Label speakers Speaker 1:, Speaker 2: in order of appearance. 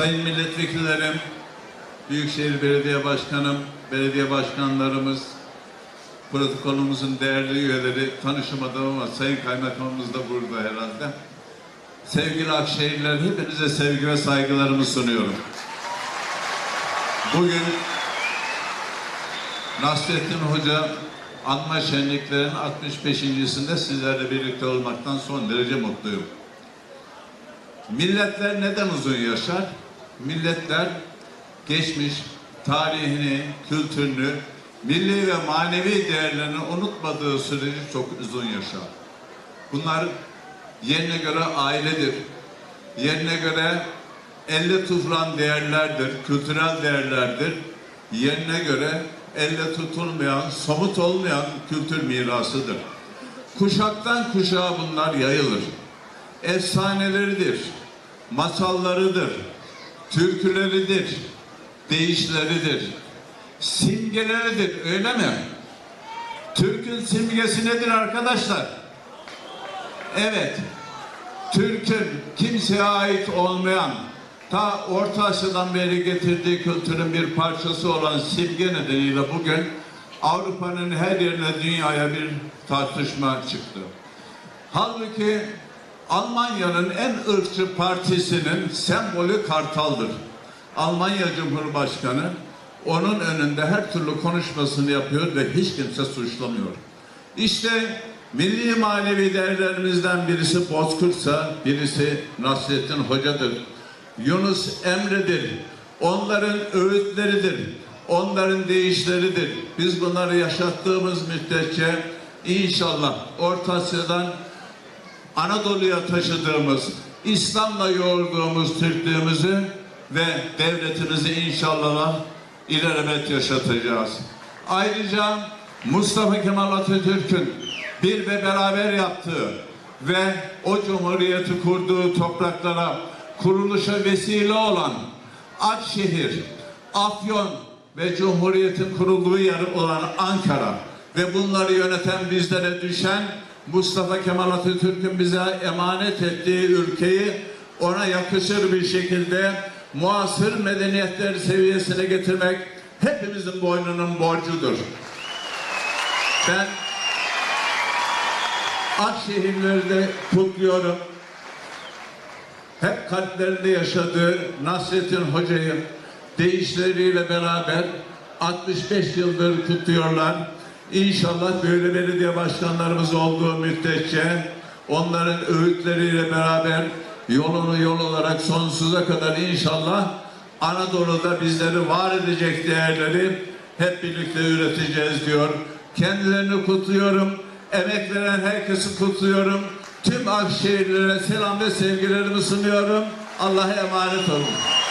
Speaker 1: Sayın milletvekillerim, Büyükşehir Belediye Başkanım, belediye başkanlarımız, protokolümüzün değerli üyeleri tanışamadım ama Sayın Kaymakamımız da burada herhalde. Sevgili Akşehirliler, hepinize sevgi ve saygılarımı sunuyorum. Bugün Nasrettin Hoca anma şenliklerinin 65.sinde sizlerle birlikte olmaktan son derece mutluyum. Milletler neden uzun yaşar? Milletler geçmiş tarihini, kültürünü, milli ve manevi değerlerini unutmadığı sürece çok uzun yaşar. Bunlar yerine göre ailedir. Yerine göre elle tutulan değerlerdir, kültürel değerlerdir. Yerine göre elle tutulmayan, somut olmayan kültür mirasıdır. Kuşaktan kuşağa bunlar yayılır efsaneleridir, masallarıdır, türküleridir, deyişleridir, simgeleridir öyle mi? Türk'ün simgesi nedir arkadaşlar? Evet, Türk'ün kimseye ait olmayan, ta Orta Asya'dan beri getirdiği kültürün bir parçası olan simge nedeniyle bugün Avrupa'nın her yerine dünyaya bir tartışma çıktı. Halbuki Almanya'nın en ırkçı partisinin sembolü kartaldır. Almanya Cumhurbaşkanı onun önünde her türlü konuşmasını yapıyor ve hiç kimse suçlamıyor. İşte milli manevi değerlerimizden birisi Bozkurt'sa birisi Nasrettin Hoca'dır. Yunus Emre'dir. Onların öğütleridir. Onların deyişleridir. Biz bunları yaşattığımız müddetçe inşallah Orta Asya'dan Anadolu'ya taşıdığımız, İslam'la yoğurduğumuz Türklüğümüzü ve devletimizi inşallah ilelebet yaşatacağız. Ayrıca Mustafa Kemal Atatürk'ün bir ve beraber yaptığı ve o cumhuriyeti kurduğu topraklara kuruluşa vesile olan Akşehir, Afyon ve Cumhuriyet'in kurulduğu yer olan Ankara ve bunları yöneten bizlere düşen Mustafa Kemal Atatürk'ün bize emanet ettiği ülkeyi ona yakışır bir şekilde muasır medeniyetler seviyesine getirmek hepimizin boynunun borcudur. Ben de kutluyorum. Hep kalplerinde yaşadığı Nasrettin Hoca'yı deyişleriyle beraber 65 yıldır kutluyorlar. İnşallah böyle belediye başkanlarımız olduğu müddetçe onların öğütleriyle beraber yolunu yol olarak sonsuza kadar inşallah Anadolu'da bizleri var edecek değerleri hep birlikte üreteceğiz diyor. Kendilerini kutluyorum. Emek veren herkesi kutluyorum. Tüm Akşehirlilere selam ve sevgilerimi sunuyorum. Allah'a emanet olun.